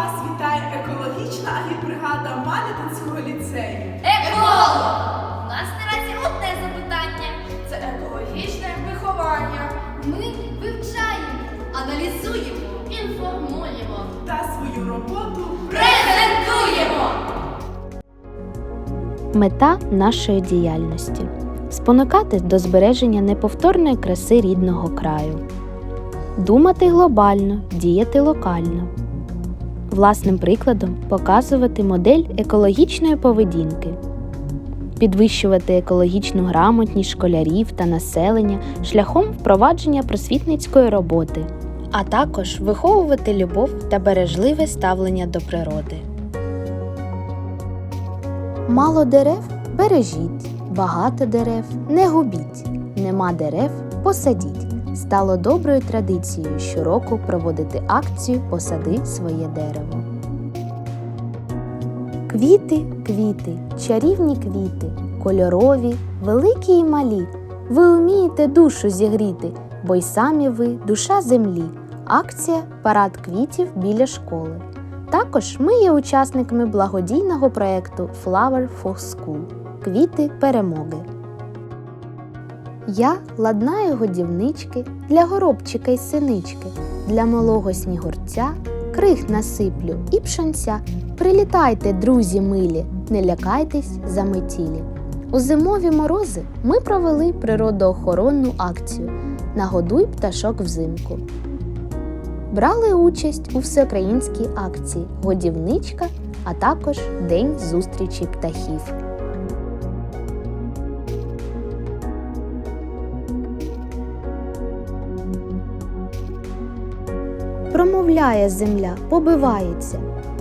вітає екологічна агітбригада Малятинського ліцею. Еколог! У нас наразі одне запитання. Це екологічне виховання. Ми вивчаємо, аналізуємо, інформуємо, Та свою роботу презентуємо. Мета нашої діяльності спонукати до збереження неповторної краси рідного краю, думати глобально, діяти локально, власним прикладом показувати модель екологічної поведінки, підвищувати екологічну грамотність школярів та населення шляхом впровадження просвітницької роботи, а також виховувати любов та бережливе ставлення до природи. Мало дерев бережіть, багато дерев не губіть, нема дерев посадіть. Стало доброю традицією щороку проводити акцію Посади своє дерево. Квіти, квіти, чарівні квіти, кольорові, великі і малі. Ви вмієте душу зігріти, бо й самі ви душа землі. Акція Парад квітів біля школи. Також ми є учасниками благодійного проєкту Flower for School Квіти перемоги. Я ладнаю годівнички для горобчика й синички, для малого снігурця, крих насиплю і пшонця. Прилітайте, друзі милі, не лякайтесь заметілі. У зимові морози ми провели природоохоронну акцію Нагодуй пташок взимку брали участь у всеукраїнській акції Годівничка, а також День зустрічі птахів. Промовляє земля, побивається.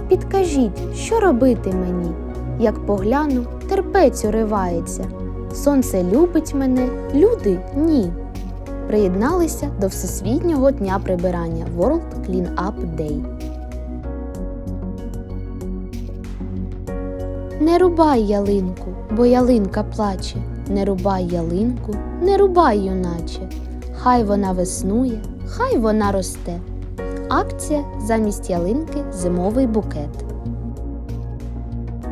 Підкажіть, що робити мені? Як погляну, терпець уривається. Сонце любить мене, люди ні приєдналися до Всесвітнього дня прибирання World Clean Up Day. Не рубай ялинку, бо ялинка плаче. Не рубай ялинку, не рубай юначе. Хай вона веснує, хай вона росте. Акція замість ялинки зимовий букет.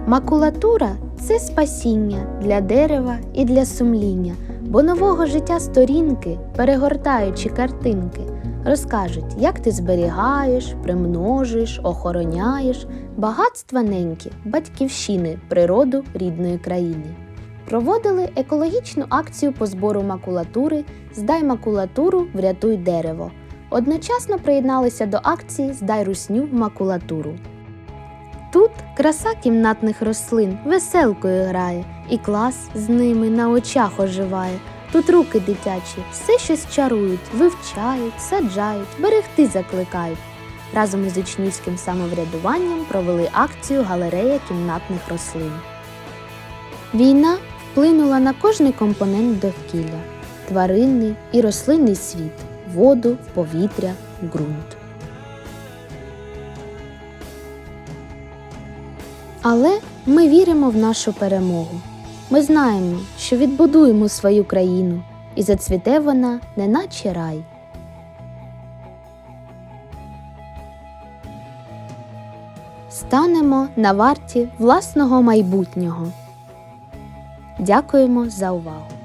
Макулатура це спасіння для дерева і для сумління, бо нового життя сторінки, перегортаючи картинки, розкажуть, як ти зберігаєш, примножуєш, охороняєш багатства неньки, батьківщини, природу рідної країни. Проводили екологічну акцію по збору макулатури Здай макулатуру, врятуй дерево. Одночасно приєдналися до акції Здай русню макулатуру. Тут краса кімнатних рослин веселкою грає, і клас з ними на очах оживає. Тут руки дитячі все щось чарують, вивчають, саджають, берегти закликають. Разом із учнівським самоврядуванням провели акцію Галерея кімнатних рослин. Війна вплинула на кожний компонент довкілля тваринний і рослинний світ, воду, повітря, ґрунт. Але ми віримо в нашу перемогу. Ми знаємо, що відбудуємо свою країну, і зацвіте вона, неначе рай. Станемо на варті власного майбутнього. Дякуємо за увагу!